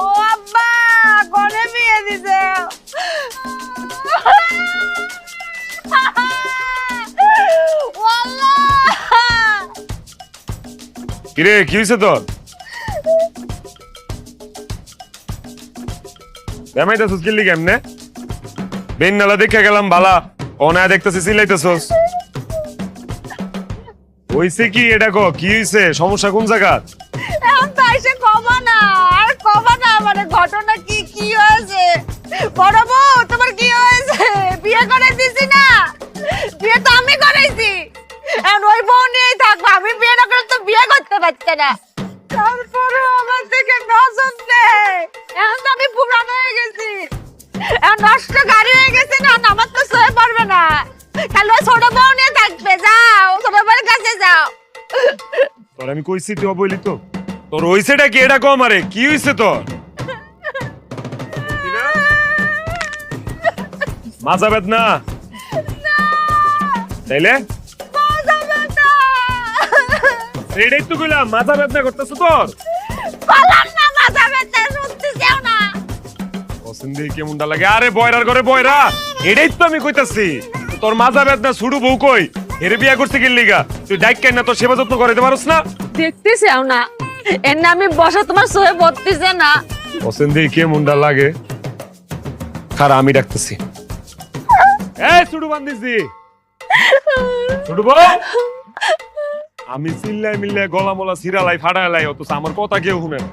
ও আব্বা বিয়ে দিছে। কিরে কি হয়েছে তোর? কিল্লি কেমনে? বেন নালা দেখে গেলাম, বালা। অনা দেখতেছি সিলাইতেছস হইছে কি এটা কো? কি হইছে? সমস্যা কোন জায়গা ঘটনা কি কি হয়েছে? বড় তোমার কি হয়েছে? বিয়ে করে দিছি না। বিয়ে তো আমি করেছি এখন ওই বউ নিয়েই থাকব। আমি বিয়ে না করলে তো বিয়ে করতে পারছে না। তারপরে আমার থেকে নজর নেই। এখন তো আমি পুরানো হয়ে গেছি। এখন নষ্ট গাড়ি হয়ে গেছে না আমার তো সয়ে পড়বে না। তাহলে ওই ছোট বউ নিয়ে থাকবে। যাও ছোট বউয়ের কাছে যাও। তোর আমি কইছি, তুই বলি তো তোর হইছেটা কি? এটা কম আরে, কি হইছে তোর? মাজা বেদনা। তাইলে? এটাই তো কইলাম মাজা বেদনা করতেছ তোর? না মাথা ব্যথা শুনতে পছন্দ কেমনটা লাগে? আরে বয়রার ঘরে বয়রা। এটাই তো আমি কইতাছি তোর মাজা বেদনা ছুড়ু বউ কই? হেরে বিয়া করতে গেলি লিগা তুই ডাইক কেন না তোর সেবা যত্ন করে দিতে পারস না? দেখতেছি না। এর নামে বসা তোমার সহে বলতেছে না। পছন্দ কেমনটা লাগে? খারা আমি ডাকতেছি। এই ছুড়ু বান্দিছি ছুড়ু বউ আমি চিল্লাই মিল্লাই গলা মলা সিরালাই ফাড়ালাই অথচ আমার কথা কেউ শুনে না।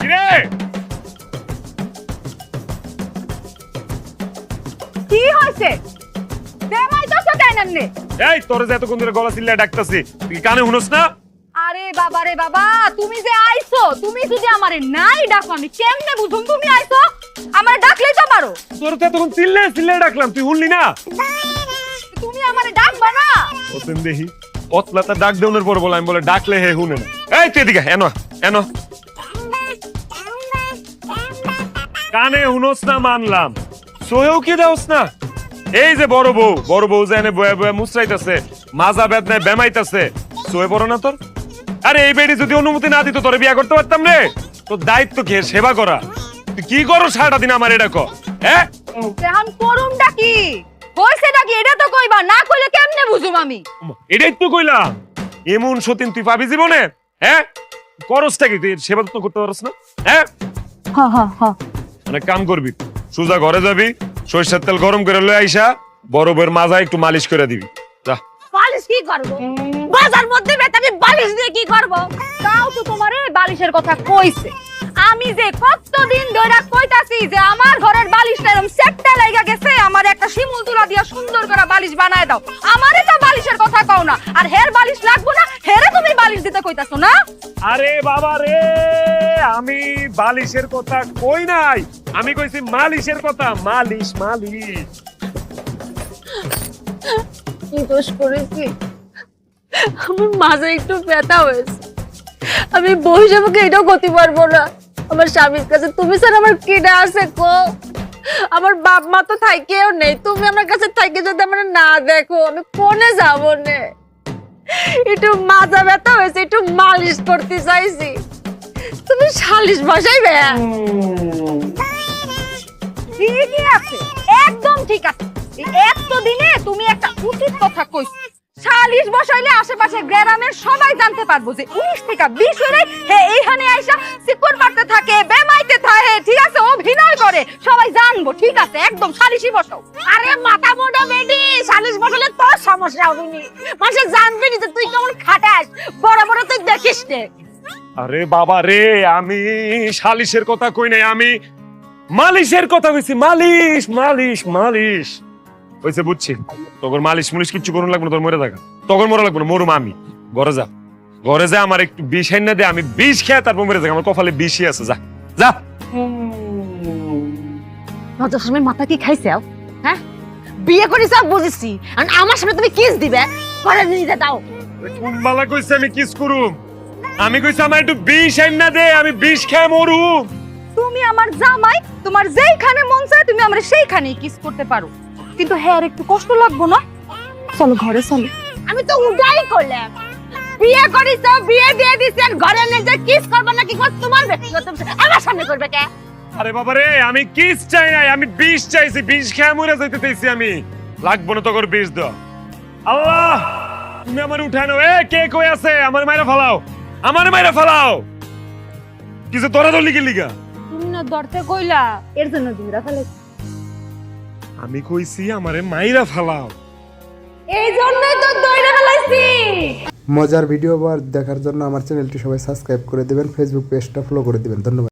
কিরে? কি হয়েছে দেমাই তো সাথে নামনে এই তোর যে এতক্ষণ ধরে গলা চিল্লাই ডাকতেছি তুই কি কানে শুনস না? আরে বাবা রে বাবা তুমি যে আইছো তুমি যদি আমারে নাই ডাকো আমি কেমনে বুঝুম? তুমি আইছো? আমারে ডাকলেই তো পারো তোর তো এতক্ষণ চিল্লাই চিল্লাই ডাকলাম তুই শুনলি না? তুমি আমারে ডাকবা না। ওতেন দেখি কতলাটা ডাক দেওয়ার পর বলে আমি বলে ডাকলে হে শুনে না। এই তুই এদিকে এনো এনো। কানে শুনোস না মানলাম। সোহেও কি দেওস না? এই যে বড় বউ বড় বউ যে এনে বয়ে বয়ে মুসরাইতেছে মাজা বেদনায় বেমাইতাছে। সোয়ে বড় না তোর? আরে এই বেড়ি যদি অনুমতি না দিত তোরে বিয়া করতে পারতাম রে। তোর দায়িত্ব কি সেবা করা? কি করো সারাটা দিন আমার এটা কর হ্যাঁ? এখন করুমটা কি? হইছেটা কি এটা তো কইবা। না কইলে কেমনে বুঝুম আমি? এটাই তো কইলাম। এমন সতীন তুই পাবি জীবনে হ্যাঁ? করসটা কি? তুই সেবা যত্ন করতে পারস না হ্যাঁ? হা হা হা। মানে কাম করবি সোজা ঘরে যাবি সরিষার তেল গরম করে লয়ে আইসা বড় বউয়ের মাজা একটু মালিশ করে দিবি। যা। বালিশ কি করব? বাজার মধ্যে আমি বালিশ দিয়ে কি করব? তাও তো তোমারে বালিশের কথা কইছে। আমি যে কতদিন ধরে কইতাছি যে আমার ঘরের বালিশটা এরকম সেটটা লাগা গেছে আমার একটা শিমুল তুলা দিয়া সুন্দর করে বালিশ বানায় দাও। আমারে তো বালিশের কথা কও না আর হের বালিশ লাগবো না হেরে তুমি বালিশ দিতে কইতাছো না? আরে বাবা রে আমি বালিশের কথা কই নাই? আমি কইছি মালিশের কথা মালিশ মালিশ। কি দোষ করেছি? আমার মাঝে একটু ব্যথা হয়েছে। আমি হিসাবে এটাও করতে পারব না। আমার স্বামীর কাছে। তুমি স্যার আমার কেডা আছে কো? আমার বাপ মা তো থাইকেও নেই। তুমি আমার কাছে থাইকে যদি আমার না দেখো, আমি কোনে যাব নে? একটু মাজা ব্যথা হয়েছে, একটু মালিশ করতে চাইছি। তুমি সালিশ বসাই ঠিকই আছে, একদম ঠিক আছে। এই এত দিনে তুমি একটা উচিত কথা কইছো। সালিশ বসাইলে আশেপাশে গ্রামের সবাই জানতে পারব যে উনিশ থেকে বিশ হলে হে এইখানে আইসা সিকুর মারতে থাকে বেমাইতে থাকে ঠিক আছে অভিনয় করে। সবাই জানব ঠিক আছে একদম সালিশই বসাও আরে মাথা মোটা বেডি সালিশ বসালে তোর সমস্যা হবে নি। মাসে জানবি নি যে তুই কেমন খাটাস বড় বড় তুই দেখিস নে। আরে বাবা রে আমি সালিশের কথা কই নাই আমি মালিশের কথা কইছি মালিশ মালিশ মালিশ। হইছে বুঝছি তোর মালিশ মুলিশ কিচ্ছু করুন লাগবে না তোর মরে থাকা। তখন মরা লাগবে না মরুম আমি। ঘরে যা। ঘরে যা আমার একটু বিষ না দে আমি বিষ খেয়ে তারপর মরে থাকা। আমার কপালে বিষই আছে যা। যা। নজর সময় মাথা কি খাইছে হ্যাঁ? বিয়ে করিস বুঝেছি। আর আমার সামনে তুমি কিস দিবে? ঘরে নিয়ে দাও। কোন বালা কইছে আমি কিস করুম? আমি কইছি আমার একটু বিষ না দে আমি বিষ খেয়ে মরুম। তুমি আমার জামাই তোমার যেইখানে মন চায় তুমি আমার সেইখানেই কিস করতে পারো। কিন্তু হ্যাঁ আর একটু কষ্ট লাগবো না? চলো ঘরে চলো। আমি তো উডাই করলাম। বিয়ে করিস বিয়ে দিয়ে দিছেন ঘরে নিয়ে যে কিস করব না কি তোমার ব্যক্তিগত। আমার সামনে করবে কে? আরে বাবা রে আমি কিস চাই নাই আমি বিষ চাইছি বিষ খেয়ে মরে যাইতে চাইছি আমি। লাগবো না তোর বিষ দাও আল্লাহ তুমি আমার উঠানো। এ কে কই আছে? আমার মাইরা ফালাও। আমার মাইরা ফালাও। কিছু তোরা তো লিখে লিগা? তুমি না ধরতে কইলা। এর জন্য দিনরা ফেলে আমি কইছি আমারে মাইরা ফালাও। এই জন্যই তো দইরা ফেলাইছি। মজার ভিডিও বার দেখার জন্য আমার চ্যানেলটি সবাই সাবস্ক্রাইব করে দিবেন ফেসবুক পেজটা ফলো করে দিবেন। ধন্যবাদ।